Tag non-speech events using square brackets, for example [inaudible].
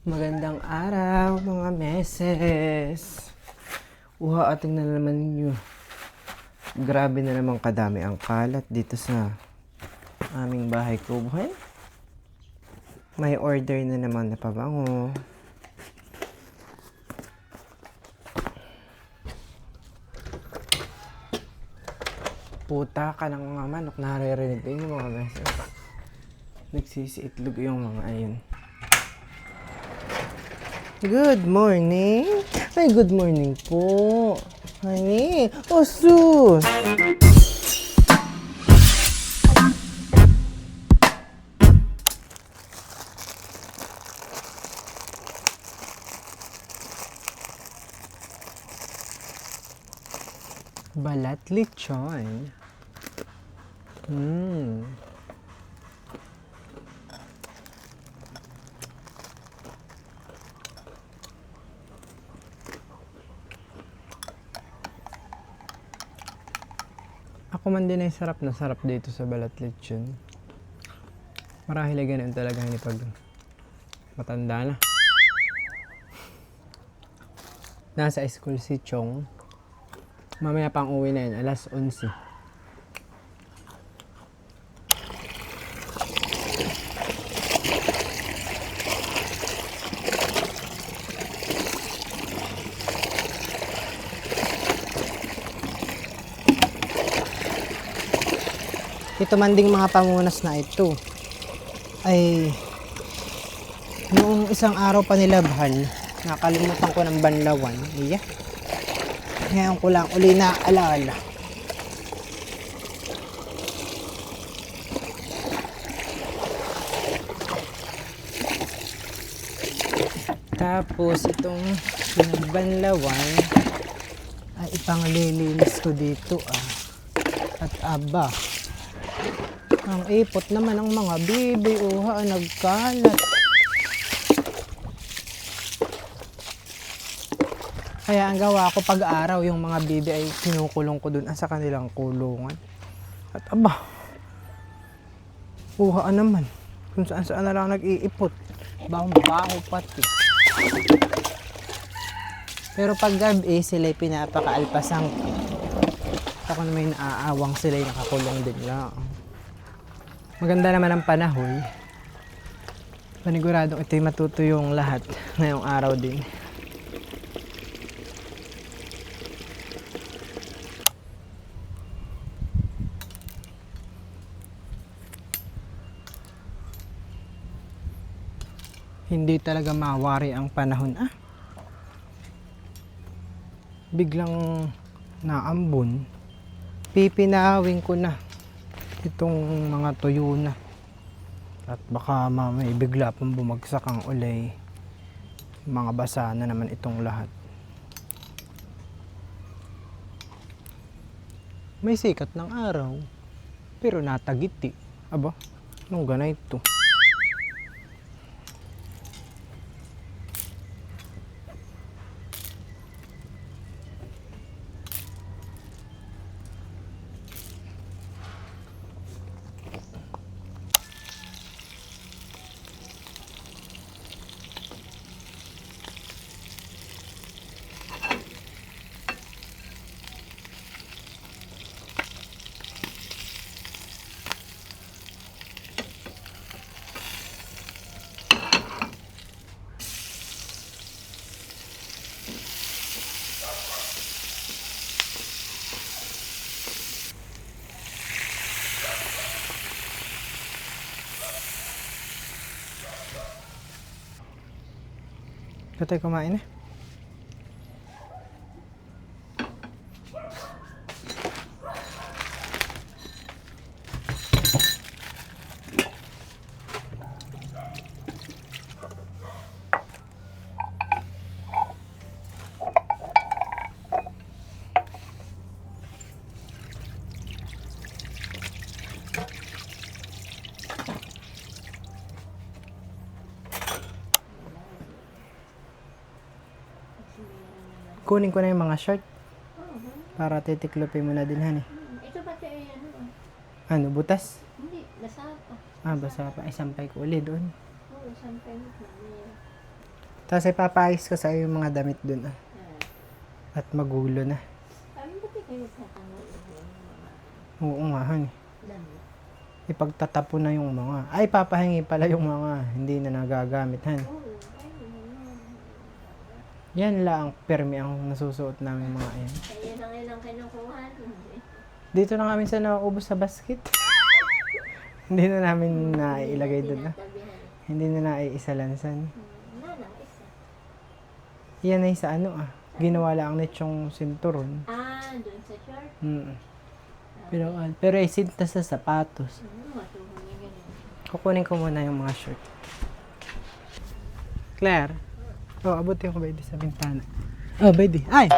Magandang araw, mga meses. Uha, ating na naman ninyo. Grabe na naman kadami ang kalat dito sa aming bahay ko. Buhay? May order na naman na pabango. Puta ka ng mga manok. Naririnig din yung mga meses. Nagsisiitlog yung mga ayun. Good morning. Ay, good morning po. Honey. Oh, sus. Balat lechon. Hmm. Ako man din ay sarap na sarap dito sa balat lechon. Marahil ay ganun talaga ni pag matanda na. Nasa school si Chong. Mamaya pang uwi na yun, alas 11. Ito man ding mga pamunas na ito ay noong isang araw pa nilabhan, nakalimutan ko ng banlawan. Iya. Ngayon ko lang uli na alaala. Tapos itong pinagbanlawan ay ipanglilinis ko dito ah. At aba, ang ipot naman ng mga bibi, uha, nagkalat. Kaya ang gawa ko pag-araw, yung mga bibi ay kinukulong ko dun ah, sa kanilang kulungan. At aba, uhaan naman. Kung saan saan na lang nag-iipot. Bahong baho pati. Pero pag gabi, sila'y pinapakaalpasan ko. Ako na may naaawang sila'y nakakulong din lang. Maganda naman ang panahon. Paniguradong ito'y matutuyong lahat ngayong araw din. Hindi talaga mawari ang panahon ah. Biglang naambon. Pipinawin ko na itong mga tuyo na. At baka mamay bigla pang bumagsak ang ulay. Mga basa na naman itong lahat. May sikat ng araw. Pero natagiti. Aba, anong ganay ito? Kita kumain eh. Kunin ko na yung mga short. Para titiklopin mo na din, honey. Ito pati ay ano, ah. Ano, butas? hindi, nasa pa. Ah, basa pa. Ay, sampay ko ulit doon. Oo, sampay mo niya. Tapos ipapayos ko sa iyo yung mga damit dun ah. At magulo na. Kami ba kayo mga Oo nga, honey. damit? Ipagtatapo na yung mga. Ay, papahingi pala yung mga hindi na nagagamit, honey. Oo. Yan lang, permi ang nasusuot namin mga yan. Kaya na ngayon ang kinukuha. Dito na kami sa nauubos sa basket. [laughs] hindi na namin nailagay doon ah. Tinatabihan. Hindi na naiisalansan. Hmm. Yan ay sa ano ah. Ginawa lang net yung sinturon. Ah, doon sa short. Mm. Pero, ah, pero ay sintas sa sapatos. Hmm. Kukunin ko muna yung mga shirt. Claire? Oh, abutin ko ba sa bintana? Oh, baby. Ay!